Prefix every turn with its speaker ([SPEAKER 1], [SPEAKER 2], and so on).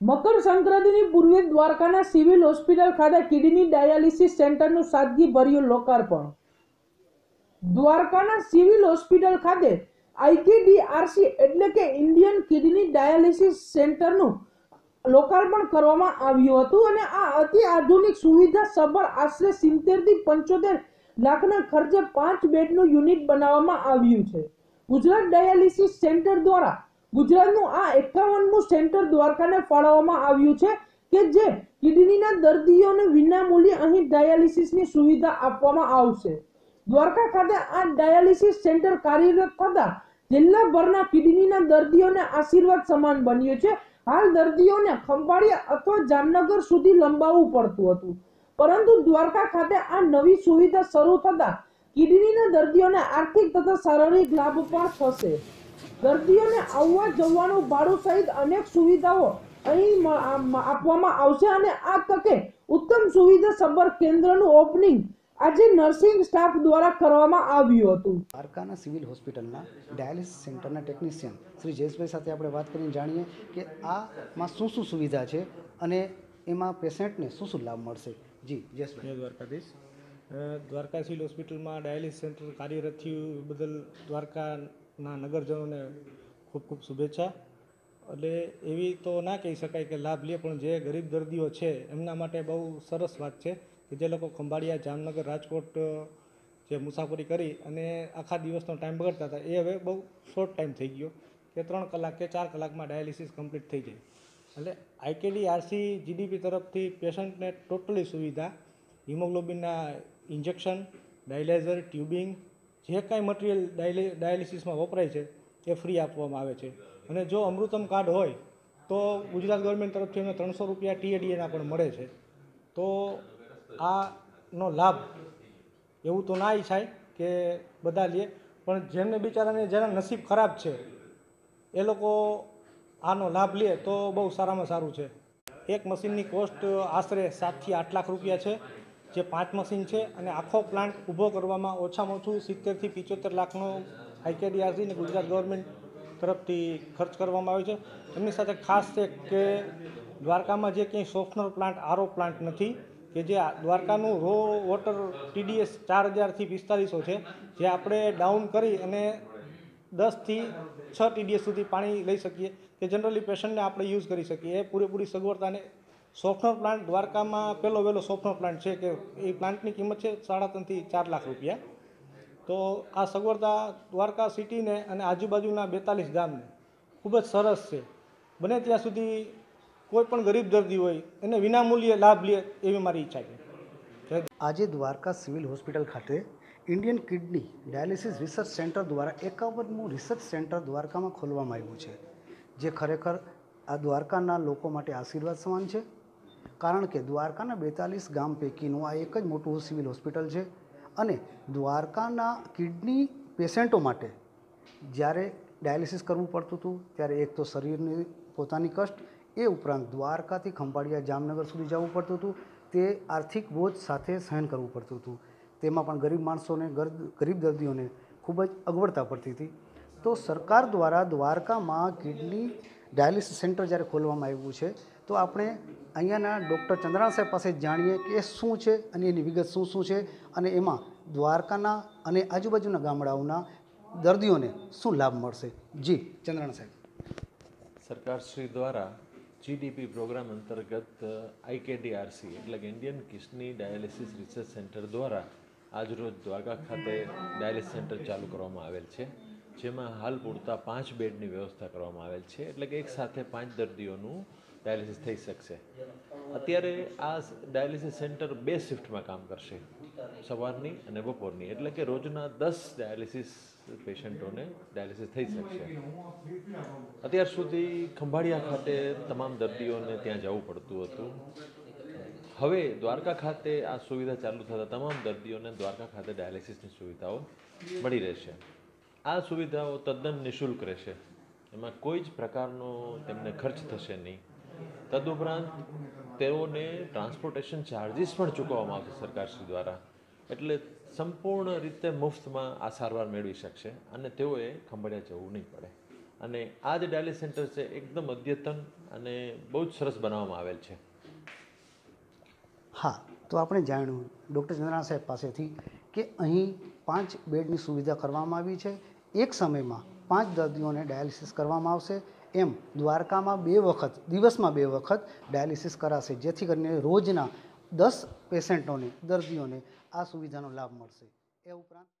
[SPEAKER 1] મકર સંક્રાંતિની પૂર્વે દ્વારકાના સિવિલ હોસ્પિટલ ખાતે કિડની ડાયાલિસિસ સેન્ટરનું સાદગીભર્યું લોકાર્પણ. દ્વારકાના સિવિલ હોસ્પિટલ ખાતે આઈકેડીઆરસી એટલે કે ઇન્ડિયન કિડની ડાયાલિસિસ સેન્ટરનું લોકાર્પણ કરવામાં આવ્યું હતું અને આ અતિ આધુનિક સુવિધા સભર આશરે સિત્તેરથી પંચોતેર લાખના ખર્ચે પાંચ બેડનું યુનિટ બનાવવામાં આવ્યું છે. ગુજરાત ડાયાલિસિસ સેન્ટર દ્વારા ગુજરાતનું આ એકાવનમું સેન્ટર દ્વારકાને ફાળવવામાં આવ્યું છે કે જે કિડનીના દર્દીઓને વિનામૂલ્યે અહીં ડાયાલિસિસની સુવિધા આપવામાં આવશે. દ્વારકા ખાતે આ ડાયાલિસિસ સેન્ટર કાર્યરત થતા જિલ્લાભરના કિડનીના દર્દીઓને આશીર્વાદ સમાન બન્યું છે. હાલ દર્દીઓને ખંભાળિયા અથવા જામનગર સુધી લંબાવવું પડતું હતું. પરંતુ દ્વારકા ખાતે આ નવી સુવિધા શરૂ થતા કિડનીના દર્દીઓને આર્થિક તથા શારીરિક લાભ પણ થશે. દર્દીઓને આવવા જવાનું ભાડું સહિત અનેક સુવિધાઓ અહીં આપવામાં આવશે અને આ તકે ઉત્તમ સુવિધા સભર કેન્દ્રનું ઓપનિંગ આજે નર્સિંગ સ્ટાફ દ્વારા કરવામાં આવ્યું હતું.
[SPEAKER 2] દ્વારકાના સિવિલ હોસ્પિટલના ડાયાલિસિસ સેન્ટરના ટેકનિશિયન શ્રી જયેશભાઈ સાથે આપણે વાત કરીને જાણીએ કે આમાં શું શું સુવિધા છે અને એમાં પેશન્ટને શું શું લાભ મળશે. જી જયેશભાઈ.
[SPEAKER 3] દ્વારકાધીશ. દ્વારકા સિવિલ હોસ્પિટલમાં ડાયાલિસિસ સેન્ટર કાર્યરત થયું. બદલ બદલ દ્વારકાના નગરજનોને ખૂબ ખૂબ શુભેચ્છા. એટલે એવી તો ના કહી શકાય કે લાભ લે, પણ જે ગરીબ દર્દીઓ છે, એમના માટે બહુ સરસ વાત છે કે જે લોકો ખંભાળિયા, જામનગર, રાજકોટ જે મુસાફરી કરી અને આખા દિવસનો ટાઈમ બગડતા હતા. એ હવે બહુ શોર્ટ ટાઈમ થઈ ગયો કે ત્રણ કલાક કે ચાર કલાકમાં ડાયાલિસિસ કમ્પ્લીટ થઈ જાય. એટલે આઈકેડી આરસી જીડીપી તરફથી પેશન્ટને ટોટલી સુવિધા. હિમોગ્લોબિનના ઇન્જેક્શન ડાયલાઇઝર ટ્યુબિંગ જે કાંઈ મટીરિયલ ડાયાલિસિસમાં વપરાય છે, એ ફ્રી આપવામાં આવે છે. અને જો અમૃતમ કાર્ડ હોય, તો ગુજરાત ગવર્મેન્ટ તરફથી એમને ત્રણસો રૂપિયા ટીએડીએના પણ મળે છે. તો આનો લાભ એવું તો ના ઈચ્છાય કે બધા લે, પણ જેમને બિચારાને જેના નસીબ ખરાબ છે, એ લોકો આનો લાભ લે તો બહુ સારામાં સારું છે. એક મશીનની કોસ્ટ આશરે સાતથી આઠ લાખ રૂપિયા છે. જે પાંચ મશીન છે અને આખો પ્લાન્ટ ઊભો કરવામાં ઓછામાં ઓછું સિત્તેરથી પિચોતેર લાખનો આઈકેડીઆરસી ગુજરાત ગવર્મેન્ટ તરફથી ખર્ચ કરવામાં આવ્યો છે. એમની સાથે ખાસ છે કે દ્વારકામાં જે ક્યાંય સોફ્ટનર પ્લાન્ટ આરો પ્લાન્ટ નથી, કે જે દ્વારકાનું રો વોટર ટીડીએસ ચાર હજારથી પિસ્તાલીસો છે, જે આપણે ડાઉન કરી અને દસથી છ ટીડીએસ સુધી પાણી લઈ શકીએ, કે જનરલી પેશન્ટને આપણે યુઝ કરી શકીએ, એ પૂરેપૂરી સગવડતાને સોફ્ટવેર પ્લાન્ટ દ્વારકામાં પહેલો વહેલો સોફ્ટવેર પ્લાન્ટ છે કે એ પ્લાન્ટની કિંમત છે સાડા ત્રણથી ચાર લાખ રૂપિયા. તો આ સગવડતા દ્વારકા સિટીને અને આજુબાજુના બેતાલીસ ગામને ખૂબ જ સરસ છે. બને ત્યાં સુધી કોઈ પણ ગરીબ દર્દી હોય એને વિનામૂલ્યે લાભ લે એવી મારી ઈચ્છા છે.
[SPEAKER 2] આજે દ્વારકા સિવિલ હોસ્પિટલ ખાતે Indian kidney dialysis research centre દ્વારા એકાવનમું રિસર્ચ સેન્ટર દ્વારકામાં ખોલવામાં આવ્યું છે, જે ખરેખર આ દ્વારકાના લોકો માટે આશીર્વાદ સમાન છે. કારણ કે દ્વારકાના બેતાલીસ ગામ પૈકીનું આ એક જ મોટું સિવિલ હોસ્પિટલ છે અને દ્વારકાના કિડની પેશન્ટો માટે જ્યારે ડાયાલિસિસ કરવું પડતું હતું, ત્યારે એક તો શરીરની પોતાની કષ્ટ, એ ઉપરાંત દ્વારકાથી ખંભાળિયા જામનગર સુધી જવું પડતું હતું, તે આર્થિક બોજ સાથે સહન કરવું પડતું હતું. તેમાં પણ ગરીબ માણસોને ગરીબ દર્દીઓને ખૂબ જ અગવડતા પડતી હતી. તો સરકાર દ્વારા દ્વારકામાં કિડની ડાયાલિસિસ સેન્ટર જ્યારે ખોલવામાં આવ્યું છે, તો આપણે અહીંયાના ડૉક્ટર ચંદ્રાણ સાહેબ પાસે જાણીએ કે એ શું છે અને એની વિગત શું શું છે અને એમાં દ્વારકાના અને આજુબાજુના ગામડાઓના દર્દીઓને શું લાભ મળશે? જી ચંદ્રાણ સાહેબ.
[SPEAKER 4] સરકારશ્રી દ્વારા જીડીપી પ્રોગ્રામ અંતર્ગત આઈકેડીઆરસી એટલે કે Indian kidney dialysis research centre દ્વારા આજરોજ દ્વારકા ખાતે ડાયાલિસિસ સેન્ટર ચાલુ કરવામાં આવેલ છે. જેમાં હાલ પૂરતા પાંચ બેડની વ્યવસ્થા કરવામાં આવેલ છે. એટલે કે એક સાથે પાંચ દર્દીઓનું ડાયાલિસિસ થઈ શકશે. અત્યારે આ ડાયાલિસિસ સેન્ટર બે શિફ્ટમાં કામ કરશે. સવારની અને બપોરની. એટલે કે રોજના દસ ડાયાલિસિસ પેશન્ટોને ડાયાલિસિસ થઈ શકશે. અત્યાર સુધી ખંભાળિયા ખાતે તમામ દર્દીઓને ત્યાં જવું પડતું હતું. હવે દ્વારકા ખાતે આ સુવિધા ચાલુ થતાં તમામ દર્દીઓને દ્વારકા ખાતે ડાયાલિસિસની સુવિધાઓ મળી રહેશે. આ સુવિધાઓ તદ્દન નિઃશુલ્ક રહેશે. એમાં કોઈ જ પ્રકારનો તેમને ખર્ચ થશે નહીં. તદુપરાંત તેઓને ટ્રાન્સપોર્ટેશન ચાર્જિસ પણ ચૂકવવામાં આવશે સરકારશ્રી દ્વારા. એટલે સંપૂર્ણ રીતે મુફ્તમાં આ સારવાર મેળવી શકશે અને તેઓએ ખંભાળિયા જવું નહીં પડે. અને આ જે ડાયલિસ સેન્ટર છે, એકદમ અદ્યતન અને બહુ જ સરસ બનાવવામાં આવેલ છે.
[SPEAKER 2] હા, તો આપણે જાણ્યું ડૉક્ટર ચંદ્રનાથ સાહેબ પાસેથી કે અહીં પાંચ બેડની સુવિધા કરવામાં આવી છે. એક સમયમાં પાંચ દર્દીઓને ડાયાલિસિસ કરવામાં આવશે. એમ દ્વારકામાં બે વખત, દિવસમાં બે વખત ડાયાલિસિસ કરાશે, જેથી કરીને રોજના દસ પેશન્ટોને, દર્દીઓને આ સુવિધાનો લાભ મળશે. એ ઉપરાંત